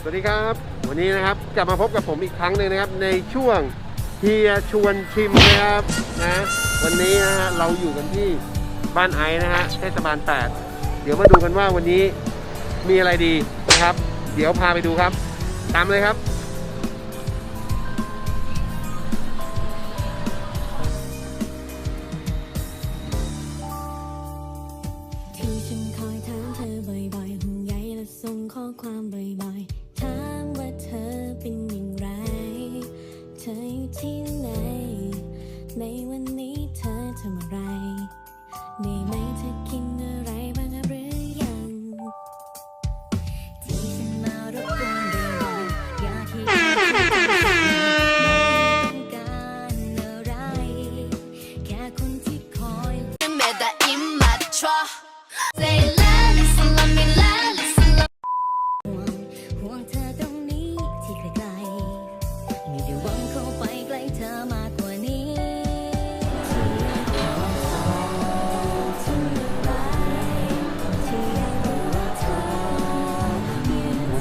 สวัสดีครับ วันนี้นะครับกลับมาพบกับผมอีกครั้งหนึ่งนะครับ ในช่วงเฮียชวนชิมนะครับนะวันนี้นะฮะเราอยู่กันที่บ้านไอซ์นะฮะเทศบาล8เดี๋ยวมาดูกันว่าวันนี้มีอะไรดีนะครับ เดี๋ยวพาไปดูครับ ตามเลยครับที่ฉันคอยถามเธอบ่อยๆห่วงใยและส่งข้อความบ่อยๆ เธอเป็นอย่างไร เธออยู่ที่ไหน ในวันนี้เธอทำอะไร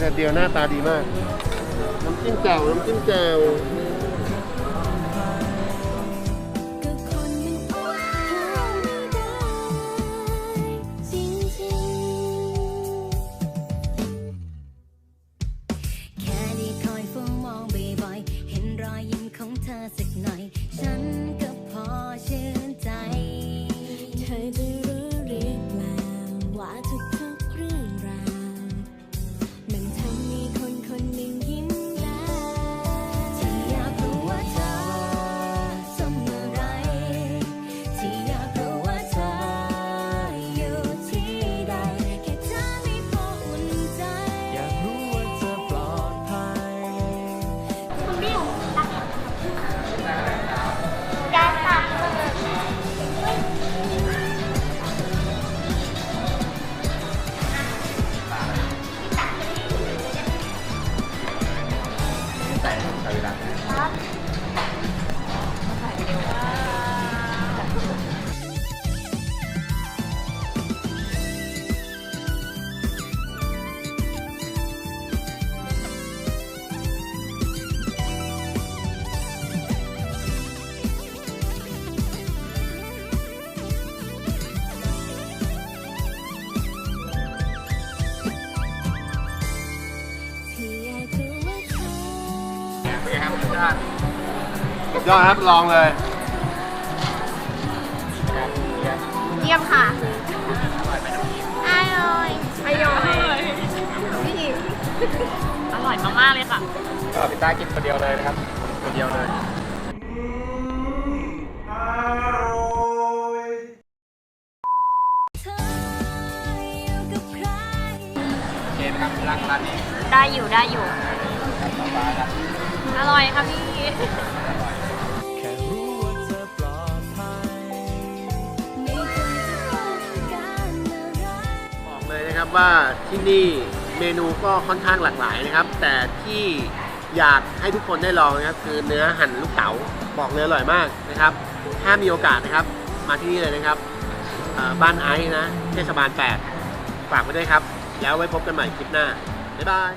แดดเดียวหน้าตาดีมาก น้ำจิ้มแจ่วน้ำจิ้มแจ่วก็คนมันอดทนไม่ได้จริงๆแค่ได้คอยเฝ้ามองบ่อยๆเห็นรอยยิ้มของเธอสักหน่อย ฉันก็พอชื่น ที่ สชาติสุดยอดครับลองเลยเยี่ยมค่ะอร่อยอร่อยนี่อร่อยมากๆเลยค่ะก็พี่ต้ากินคนเดียวเลยนะครับคนเดียวเลยเธออยู่กับใครโอเคนะครับร้านร้านนี้ได้อยู่ได้อยู่ครับต่ อรับอร่อยค่ะพี่แค่รู้ว่าเธอปลอดภัยไม่ควรจะต้องการอะไรบอกเลยนะครับว่าที่นี่เมนูก็ค่อนข้างหลากหลายนะครับ แต่ที่อยากให้ทุกคนได้ลองนะครับคือเนื้อหั่นลูกเต๋าบอกเลยอร่อยมากนะครับ ถ้ามีโอกาสนะครับ มาที่นี่เลยนะครับเอ่อบ้านไอซ์นะเทศบาล 8 ฝากไว้ด้วยครับ แล้วไว้พบกันใหม่คลิปหน้า บ๊ายบาย